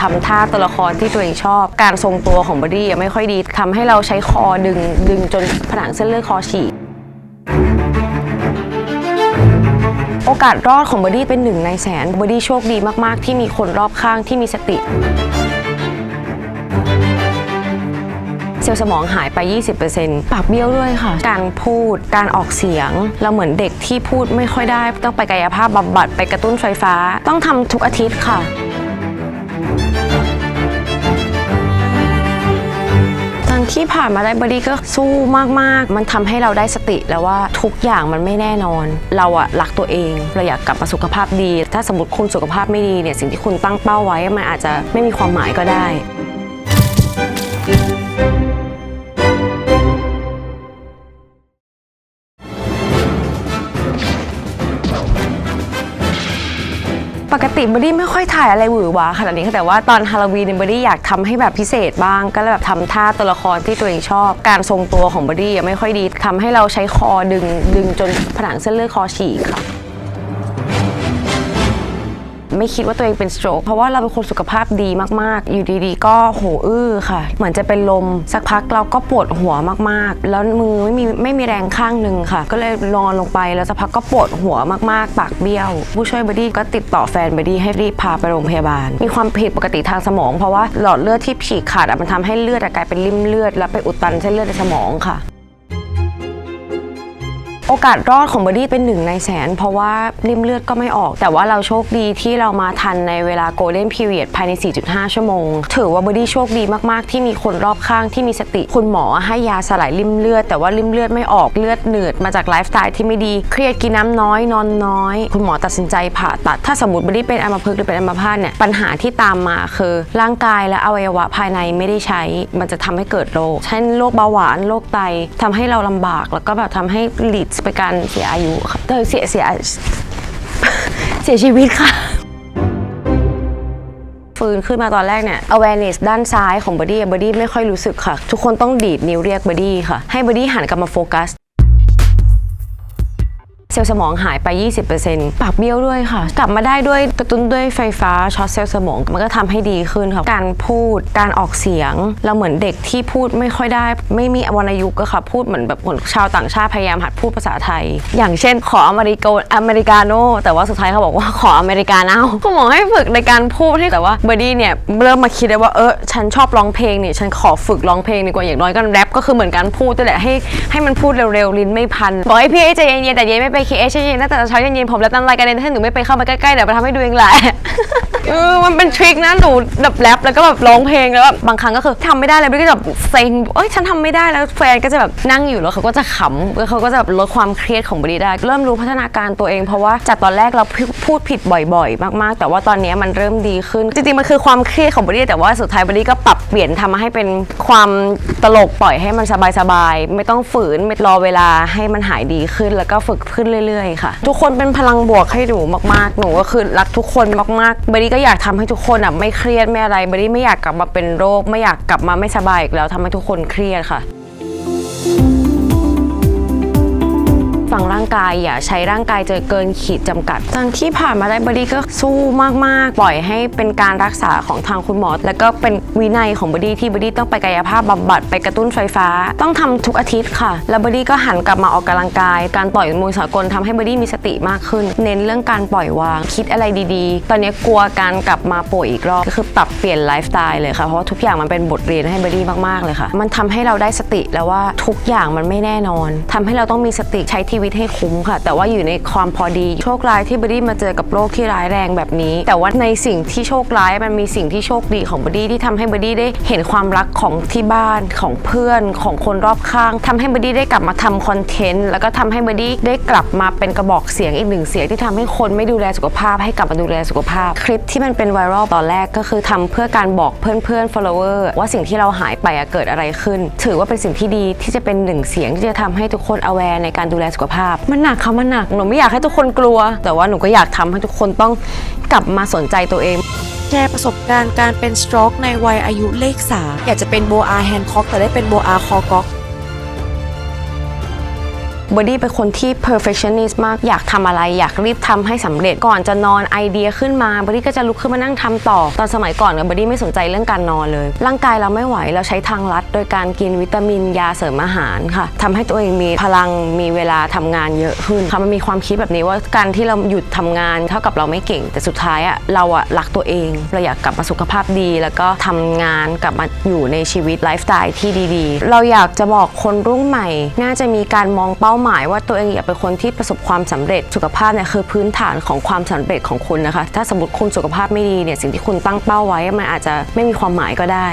ทำท่าตัวละครที่ตัวเองชอบ การทรงตัวของบอดี้อะไม่ค่อยดีทำให้เราใช้คอดึงดึงจนผนังเส้นเลือดคอฉีกโอกาสรอดของบอดี้เป็นหนึ่งในแสนบอดี้โชคดีมาก ๆ ที่มีคนรอบข้างที่มีสติ เซลล์สมองหายไป 20%ปากเบี้ยวด้วยค่ะ การพูด การออกเสียง เราเหมือนเด็กที่พูดไม่ค่อยได้ ต้องไปกายภาพบำบัดไปกระตุ้นไฟฟ้า ต้องทำทุกอาทิตย์ค่ะ ที่ผ่านมาได้บอดี้ก็สู้มากๆ มันทำให้เราได้สติแล้วว่าทุกอย่างมันไม่แน่นอน เราอะรักตัวเองเราอยากกลับมาสุขภาพดี ถ้าสมมติคุณสุขภาพไม่ดีเนี่ยสิ่งที่คุณตั้งเป้าไว้มันอาจจะไม่มีความหมายก็ได้ กติบอดี้ไม่ค่อยถ่ายอะไรหวือหวาขนาดนี้ค่ะแต่ว่าตอนฮาโลวีนเนี่ยบอดี้อยากทำให้แบบพิเศษบ้าง ก็เลยแบบทำท่าตัวละครที่ตัวเองชอบ การทรงตัวของบอดี้อะไม่ค่อยดีทำให้เราใช้คอดึงดึงจนผนังเส้นเลือดคอฉีกค่ะ ไม่คิดว่าตัวเองเป็นสโตรกเพราะว่าเราเป็นคนสุขภาพดีมากๆ อยู่ดีๆ ก็โหอื้อค่ะ เหมือนจะเป็นลมสักพักเราก็ปวดหัวมากๆ แล้วมือไม่มีไม่มีแรงข้างหนึ่งค่ะ ก็เลยนอนลงไปแล้วสักพักก็ปวดหัวมากๆ ปากเบี้ยว ผู้ช่วยบอดี้ก็ติดต่อแฟนบอดี้ให้รีบพาไปโรงพยาบาล มีความผิดปกติทางสมอง เพราะว่าหลอดเลือดที่ฉีกขาดมันทำให้เลือดกลายเป็นริ่มเลือด แล้วไปอุดตันเส้นเลือดในสมองค่ะ โอกาสรอดของบอดี้เป็นหนึ่งในแสน เพราะว่าริมเลือดก็ไม่ออก แต่ว่าเราโชคดีที่เรามาทันในเวลาโกลเด้นพีเรียดภายใน 4.5 ชั่วโมง ถือว่าบอดี้โชคดีมาก ๆ ที่มีคนรอบข้างที่มีสติ คุณหมอให้ยาสลายริมเลือด แต่ว่าริมเลือดไม่ออกเลือดเหนืดมาจากไลฟ์สไตล์ที่ไม่ดี เครียดกินน้ำน้อยนอนน้อย คุณหมอตัดสินใจผ่าตัด ถ้าสมมติบอดี้เป็นอัมพฤกษ์หรือเป็นอัมพาตเนี่ยปัญหาที่ตามมาคือ ร่างกายและอวัยวะภายในไม่ได้ใช้ มันจะทำให้เกิดโรคเช่นโรคเบาหวานโรคไตทำให้เราลำบากแล้วก็แบบทำให้หลีดเป็นการเสียอายุค่ะเออเสียเสียเสียชีวิตค่ะฟื้นขึ้นมาตอนแรกเนี่ย awareness ด้านซ้ายของบอดี้บอดี้ไม่ค่อยรู้สึกค่ะ ทุกคนต้องดีดนิ้วเรียกบอดี้ค่ะ ให้บอดี้หันกลับมาโฟกัส เซลล์สมองหายไป 20%ปากเบี้ยวด้วยค่ะ กลับมาได้ด้วยกระตุ้นด้วยไฟฟ้าช็อตเซลล์สมอง มันก็ทำให้ดีขึ้นค่ะ การพูด การออกเสียง เราเหมือนเด็กที่พูดไม่ค่อยได้ ไม่มีวรรณยุกต์ค่ะ พูดเหมือนแบบคนชาวต่างชาติพยายามหัดพูดภาษาไทย อย่างเช่นขออเมริกาอเมริกาโน่ แต่ว่าสุดท้ายเขาบอกว่าขออเมริกาเน่าคุณหมอให้ฝึกในการพูดให้แต่ว่าเบอร์ดี้เนี่ยเริ่มมาคิดได้ว่าเออฉันชอบร้องเพลงเนี่ยฉันขอฝึกร้องเพลงดีกว่าอย่างน้อยก็แรปก็คือเหมือนการพูดนั่แหละให้ให้มันพูดเร็วๆลิ้นไม่พันบอกให้พี่ใจเย็นๆแต่เย็นไม่ไปเคเอใจเย็นตั้งแต่เช้าเย็นๆผมแล้วตั้งรายการเรียนถ้าหนูไม่ไปเข้ามาใกล้ๆเดี๋ยวไปทำให้ดูเองแหละ เออมันเป็นทริคนะหนูแบบแรปแล้วก็แบบร้องเพลงแล้วแบบบางครั้งก็คือทำไม่ได้เลยไม่ก็แบบเซ็งเอ้ยฉันทำไม่ได้แล้วแฟนก็จะแบบนั่งอยู่แล้วเขาก็จะขำแล้วเขาก็จะแบบลดความเครียดของบริได้ เริ่มรู้พัฒนาการตัวเองเพราะว่าจากตอนแรกเราพูดผิดบ่อยๆ มากๆ แต่ว่าตอนนี้มันเริ่มดีขึ้น จริงๆมันคือความเครียดของบริแต่ว่าสุดท้ายบริก็ปรับเปลี่ยนทำมาให้เป็นความตลกปล่อยให้มันสบายๆไม่ต้องฝืนไม่รอเวลาให้มันหายดีขึ้นแล้วก็ฝึกขึ้นเรื่อยๆค่ะ ทุกคนเป็นพลังบวกให้หนูมากๆ หนูก็คือรักทุกคนมากๆบริก็อยากทำให้ทุกคนอะไม่เครียดไม่อะไรบริไม่อยากกลับมาเป็นโรค ไม่อยากกลับมาไม่สบายอีกแล้วทำให้ทุกคนเครียดค่ะังร่างกายอย่าใช้ร่างกายเจอเกินขีดจำกัด ทางที่ผ่านมาได้บอดี้ก็สู้มากๆ ปล่อยให้เป็นการรักษาของทางคุณหมอ แล้วก็เป็นวินัยของบอดี้ที่บอดี้ต้องไปกายภาพบำบัดไปกระตุ้นไฟฟ้า ต้องทำทุกอาทิตย์ค่ะ แล้วบอดี้ก็หันกลับมาออกกำลังกาย การต่อยมวยสากลทำให้บอดี้มีสติมากขึ้น เน้นเรื่องการปล่อยวาง คิดอะไรดีๆ ตอนนี้กลัวการกลับมาป่วยอีกรอบก็คือปรับเปลี่ยนไลฟ์สไตล์เลยค่ะเพราะว่าทุกอย่างมันเป็นบทเรียนให้บอดี้มากๆเลยค่ะ มันทำให้เราได้สติแล้วว่าทุกอย่างมันไม่แน่นอนทำให้เราต้องมีสติใช้ชีวิตให้คุ้มค่ะ แต่ว่าอยู่ในความพอดี โชคร้ายที่บอดี้มาเจอกับโรคที่ร้ายแรงแบบนี้ แต่ว่าในสิ่งที่โชคร้ายมันมีสิ่งที่โชคดีของบอดี้ที่ทำให้บอดี้ได้เห็นความรักของที่บ้านของเพื่อนของคนรอบข้างทำให้บอดี้ได้กลับมาทำคอนเทนต์แล้วก็ทำให้บอดี้ได้กลับมาเป็นกระบอกเสียงอีกหนึ่งเสียงที่ทำให้คนไม่ดูแลสุขภาพ ให้กลับมาดูแลสุขภาพ คลิปที่มันเป็นไวรัลตอนแรกก็คือทำเพื่อการบอกเพื่อนๆ follower ว่าสิ่งที่เราหายไปอะเกิดอะไรขึ้น ถือว่าเป็นสิ่งที่ดีที่จะเป็นหนึ่งเสียงที่จะทำให้ทุกคน aware ในการดูแลสุขภาพมันหนักค่ะมันหนักหนูไม่อยากให้ทุกคนกลัว แต่ว่าหนูก็อยากทำให้ทุกคนต้องกลับมาสนใจตัวเองแชร์ประสบการณ์การเป็นสโตรกในวัยอายุเลขสาอยากจะเป็นโบอาแฮนค็อกแต่ได้เป็นโบอาคอก็อก บอดี้เป็นคนที่ perfectionist มาก อยากทำอะไร อยากรีบทำให้สำเร็จ ก่อนจะนอนไอเดียขึ้นมาบอดี้ก็จะลุกขึ้นมานั่งทำต่อ ตอนสมัยก่อนเนี่ยบอดี้ไม่สนใจเรื่องการนอนเลย ร่างกายเราไม่ไหว เราใช้ทางลัด โดยการกินวิตามิน ยาเสริมอาหารค่ะทำให้ตัวเองมีพลัง มีเวลาทำงานเยอะขึ้นค่ะ มันมีความคิดแบบนี้ว่าการที่เราหยุดทำงาน เท่ากับเราไม่เก่ง แต่สุดท้ายอะเราอะรักตัวเอง เราอยากกลับมาสุขภาพดี แล้วก็ทำงานกลับมาอยู่ในชีวิตไลฟ์สไตล์ที่ดี ๆ เราอยากจะบอกคนรุ่นใหม่ น่าจะมีการมองเป้าหมายว่าตัวเองอยากเป็นคนที่ประสบความสำเร็จสุขภาพเนี่ยคือพื้นฐานของความสำเร็จของคุณนะคะ ถ้าสมมติคุณสุขภาพไม่ดีเนี่ยสิ่งที่คุณตั้งเป้าไว้มันอาจจะไม่มีความหมายก็ได้